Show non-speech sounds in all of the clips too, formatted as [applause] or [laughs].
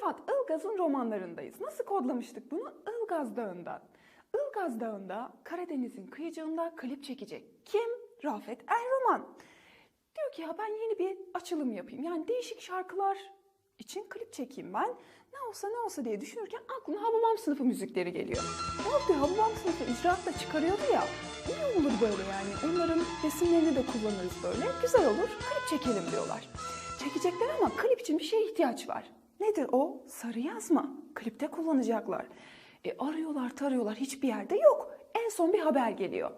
Rıfat Ilgaz'ın romanlarındayız. Nasıl kodlamıştık bunu? Ilgaz Dağı'ndan. Ilgaz Dağı'nda Karadeniz'in kıyıcığında klip çekecek. Kim? Rafet Erroman. Diyor ki ya ben yeni bir açılım yapayım. Yani değişik şarkılar için klip çekeyim ben. Ne olsa ne olsa diye düşünürken aklına Hababam sınıfı müzikleri geliyor. Ne yapıyor? Hababam sınıfı icraatla çıkarıyordu ya. İyi olur böyle yani. Onların resimlerini de kullanırız böyle. Güzel olur. Klip çekelim diyorlar. Çekecekler ama klip için bir şeye ihtiyaç var. Nedir o? Sarı yazma. Klipte kullanacaklar. E, arıyorlar tarıyorlar hiçbir yerde yok. En son bir haber geliyor.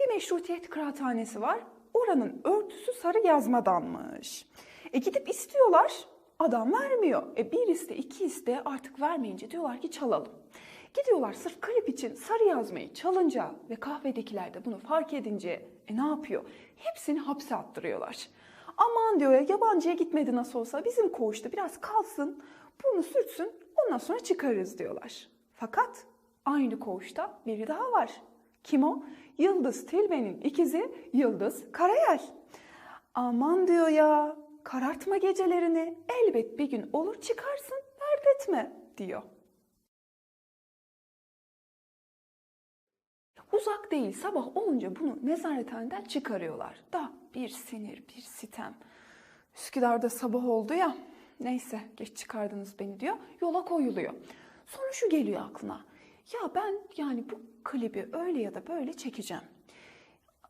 Bir meşrutiyet kıraathanesi var. Oranın örtüsü sarı yazmadanmış. E gidip istiyorlar. Adam vermiyor. E bir iste iki iste artık vermeyince diyorlar ki çalalım. Gidiyorlar sırf klip için sarı yazmayı çalınca ve kahvedekiler de bunu fark edince e ne yapıyor? Hepsini hapse attırıyorlar. Aman diyor ya yabancıya gitmedi nasıl olsa bizim koğuşta biraz kalsın, bunu sürtsün ondan sonra çıkarırız diyorlar. Fakat aynı koğuşta biri daha var. Kim o? Yıldız Tilbe'nin ikizi Yıldız Karayel. Aman diyor ya karartma gecelerini elbet bir gün olur çıkarsın dert etme diyor. Uzak değil sabah olunca bunu nezarethaneden çıkarıyorlar. Da bir sinir bir sitem. Üsküdar'da sabah oldu ya neyse geç çıkardınız beni diyor yola koyuluyor. Sonra şu geliyor aklına. Ya ben yani bu klibi öyle ya da böyle çekeceğim.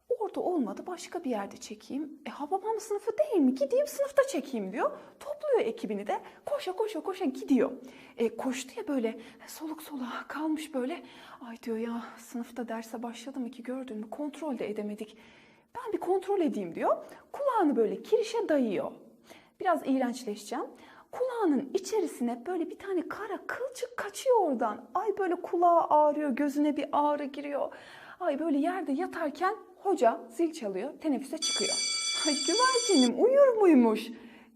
Orada olmadı başka bir yerde çekeyim. E Hababam sınıfı değil mi? Gideyim sınıfta çekeyim diyor. Topluyor ekibini de koşa koşa koşa gidiyor. E, koştu ya böyle soluk soluğa kalmış böyle. Ay diyor ya sınıfta derse başladım ki gördün mü kontrol de edemedik. Ben bir kontrol edeyim diyor. Kulağını böyle kirişe dayıyor. Biraz iğrençleşeceğim. Kulağının içerisine böyle bir tane kara kılçık kaçıyor oradan. Ay böyle kulağı ağrıyor, gözüne bir ağrı giriyor. Ay böyle yerde yatarken hoca zil çalıyor, teneffüse çıkıyor. Güvercinim uyur muymuş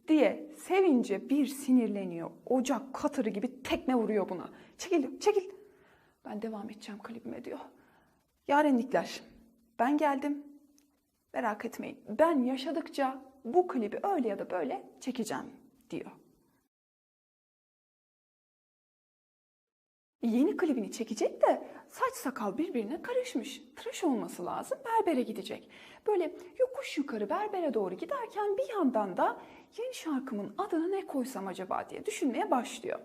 diye sevince bir sinirleniyor. Ocak katırı gibi tekme vuruyor buna. Çekil, çekil. Ben devam edeceğim klibime diyor. Yarenlikler, ben geldim. Merak etmeyin. Ben yaşadıkça bu klibi öyle ya da böyle çekeceğim diyor. Yeni klibini çekecek de saç sakal birbirine karışmış. Tıraş olması lazım. Berbere gidecek. Böyle yokuş yukarı berbere doğru giderken bir yandan da yeni şarkımın adını ne koysam acaba diye düşünmeye başlıyor.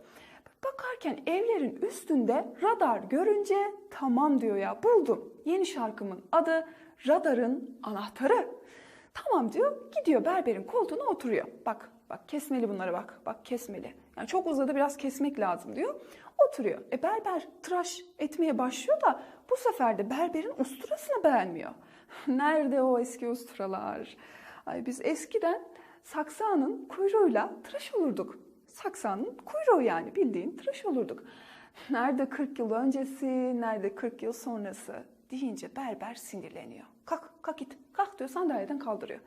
Bakarken evlerin üstünde radar görünce tamam diyor ya buldum. Yeni şarkımın adı Radarın Anahtarı. Tamam diyor gidiyor berberin koltuğuna oturuyor. Bak bak kesmeli bunları bak bak kesmeli. Yani çok uzadı biraz kesmek lazım diyor. Oturuyor. E berber tıraş etmeye başlıyor da bu sefer de berberin usturasını beğenmiyor. [laughs] Nerede o eski usturalar? Ay biz eskiden saksanın kuyruğuyla tıraş olurduk. Saksanın kuyruğu yani bildiğin tıraş olurduk. [laughs] Nerede 40 yıl öncesi, nerede 40 yıl sonrası deyince berber sinirleniyor. Kalk, kalk git. Kalk diyor sandalyeden kaldırıyor.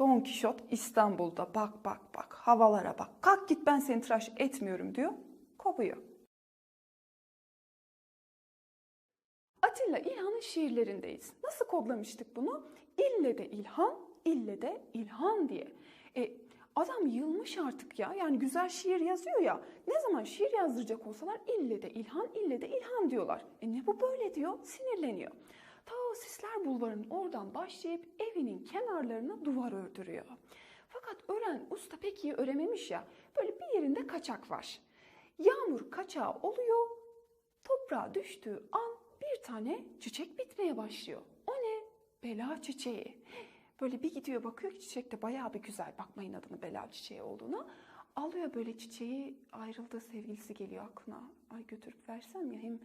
Don Kişot İstanbul'da bak bak bak havalara bak. Kalk git ben seni tıraş etmiyorum diyor. Kovuyor. Atilla İlhan'ın şiirlerindeyiz. Nasıl kodlamıştık bunu? İlle de İlhan, ille de İlhan diye. E, adam yılmış artık ya. Yani güzel şiir yazıyor ya. Ne zaman şiir yazdıracak olsalar ille de İlhan, ille de İlhan diyorlar. E ne bu böyle diyor, sinirleniyor. Ta Sisler Bulvarı'nın oradan başlayıp evinin kenarlarına duvar ördürüyor. Fakat ören usta pek iyi örememiş ya. Böyle bir yerinde kaçak var. Yağmur kaçağı oluyor. Toprağa düştüğü an bir tane çiçek bitmeye başlıyor. O ne? Bela çiçeği. Böyle bir gidiyor bakıyor ki çiçek de bayağı bir güzel. Bakmayın adını bela çiçeği olduğuna. Alıyor böyle çiçeği ayrıldığı sevgilisi geliyor aklına. Ay götürüp versem ya hem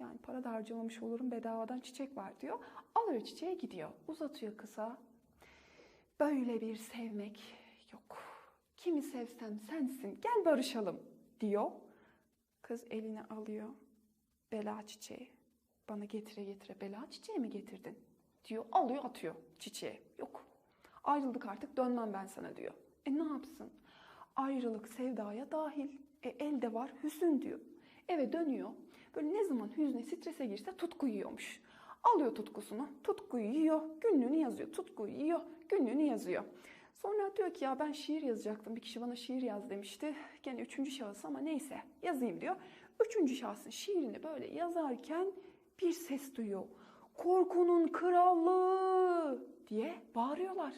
yani para da harcamamış olurum bedavadan çiçek var diyor. Alıyor çiçeği gidiyor. Uzatıyor kıza. Böyle bir sevmek yok. Kimi sevsem sensin gel barışalım diyor. Kız eline alıyor. Bela çiçeği. Bana getire getire bela çiçeği mi getirdin? Diyor alıyor atıyor çiçeği. Yok. Ayrıldık artık dönmem ben sana diyor. E ne yapsın? Ayrılık sevdaya dahil. E elde var hüzün diyor. Eve dönüyor. Böyle ne zaman hüzne strese girse tutku yiyormuş. Alıyor tutkusunu, tutkuyu yiyor, günlüğünü yazıyor. Tutkuyu yiyor, günlüğünü yazıyor. Sonra diyor ki ya ben şiir yazacaktım. Bir kişi bana şiir yaz demişti. Gene üçüncü şahıs ama neyse yazayım diyor. Üçüncü şahsın şiirini böyle yazarken bir ses duyuyor. Korkunun krallığı diye bağırıyorlar.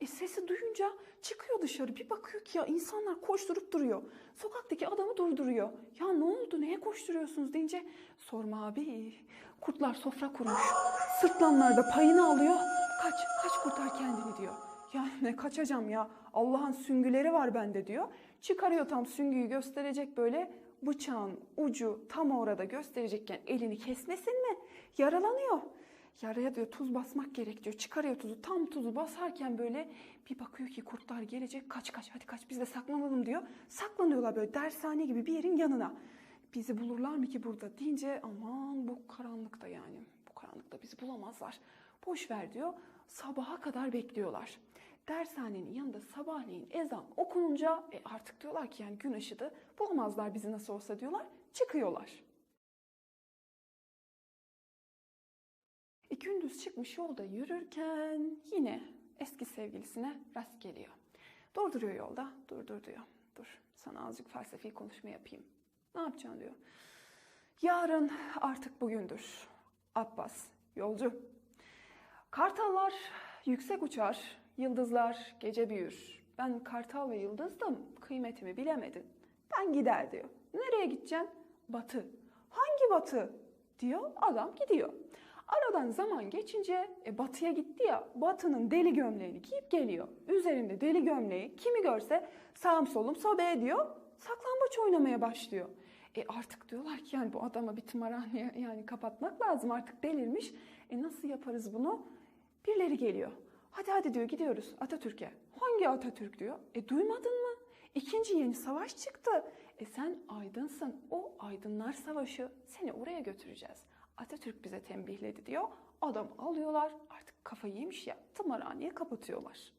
E sesi duyunca çıkıyor dışarı bir bakıyor ki ya insanlar koşturup duruyor. Sokaktaki adamı durduruyor. Ya ne oldu neye koşturuyorsunuz deyince sorma abi kurtlar sofra kurmuş. Sırtlanlar da payını alıyor. Kaç kaç kurtar kendini diyor. Ya ne kaçacağım ya Allah'ın süngüleri var bende diyor. Çıkarıyor tam süngüyü gösterecek böyle bıçağın ucu tam orada gösterecekken elini kesmesin mi? Yaralanıyor. Yaraya diyor tuz basmak gerek diyor. Çıkarıyor tuzu. Tam tuzu basarken böyle bir bakıyor ki kurtlar gelecek. Kaç kaç hadi kaç biz de saklanalım diyor. Saklanıyorlar böyle dershane gibi bir yerin yanına. Bizi bulurlar mı ki burada deyince aman bu karanlıkta yani. Bu karanlıkta bizi bulamazlar. Boş ver diyor. Sabaha kadar bekliyorlar. Dershanenin yanında sabahleyin ezan okununca e artık diyorlar ki yani gün ışıdı bulamazlar bizi nasıl olsa diyorlar. Çıkıyorlar. E, gündüz çıkmış yolda yürürken yine eski sevgilisine rast geliyor. Durduruyor yolda. Dur dur diyor. Dur sana azıcık felsefi konuşma yapayım. Ne yapacaksın diyor. Yarın artık bugündür. Abbas yolcu. Kartallar yüksek uçar, yıldızlar gece büyür. Ben kartal ve yıldızdım, kıymetimi bilemedin. Ben gider diyor. Nereye gideceksin? Batı. Hangi batı? Diyor, adam gidiyor. Aradan zaman geçince e, batıya gitti ya, batının deli gömleğini giyip geliyor. Üzerinde deli gömleği kimi görse sağım solum sobe diyor, saklambaç oynamaya başlıyor. E artık diyorlar ki yani bu adama bir tımarhane yani kapatmak lazım artık delirmiş. E nasıl yaparız bunu? Birileri geliyor. Hadi hadi diyor gidiyoruz Atatürk'e. Hangi Atatürk diyor? E duymadın mı? İkinci yeni savaş çıktı. E sen aydınsın. O aydınlar savaşı. Seni oraya götüreceğiz. Atatürk bize tembihledi diyor. Adam alıyorlar artık kafayı yemiş ya tımarhaneye kapatıyorlar.